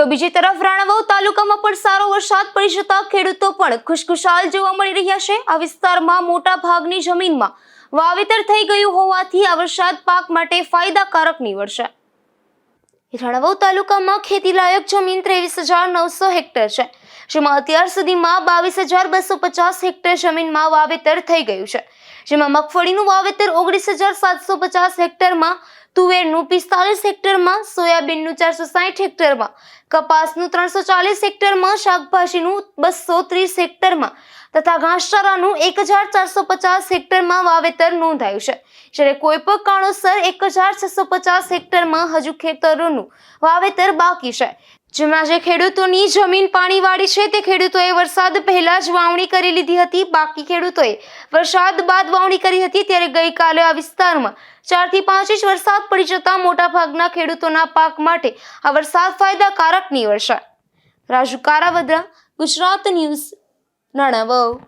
તો બીજી તરફ રાણાવાવ તાલુકામાં પણ સારો વરસાદ પડી જતા ખેડૂતો પણ ખુશખુશાલ જોવા મળી રહ્યા છે. આ વિસ્તારમાં મોટા ભાગની જમીનમાં વાવેતર થઈ ગયું હોવાથી આ વરસાદ પાક માટે ફાયદાકારક નીવડશે. રાણાવાવ તાલુકામાં ખેતીલાયક જમીન ત્રેવીસ હજાર નવસો હેક્ટર છે, જેમાં અત્યાર સુધીમાં બાવીસ હજાર બસો પચાસ હેક્ટર જમીનમાં વાવેતર થઈ ગયું છે. જેમાં મગફળીનું વાવેતર ઓગણીસ હજાર સાતસો પચાસ હેક્ટરમાં તુવેરનું પિસ્તાલીસ હેક્ટરમાં, સોયાબીનનું ચારસો સાઠ હેક્ટરમાં, કપાસનું ત્રણસો ચાલીસ હેક્ટરમાં, શાકભાજીનું બસો ત્રીસ હેક્ટરમાં તથા ઘાસચારાનું એક હજાર ચારસો પચાસ હેક્ટરમાં વાવેતર નોંધાયું છે. જ્યારે કોઈ પણ કારણોસર એક હજાર છસો પચાસ હેક્ટરમાં હજુ ખેતરોનું વાવેતર બાકી છે. જેમાં જે ખેડૂતોની જમીન પાણીવાળી છે તે ખેડૂતોએ વરસાદ પહેલા જ વાવણી કરી લીધી હતી. બાકી ખેડૂતોએ વરસાદ બાદ વાવણી કરી હતી ત્યારે ગઈકાલે આ વિસ્તારમાં ચારથી પાંચ ઇંચ વરસાદ પડી જતા મોટાભાગના ખેડૂતોના પાક માટે આ વરસાદ ફાયદાકારક નીવડશે. રાજુ કારાવદ્રા, ગુજરાત ન્યૂઝ, નાણાવવ.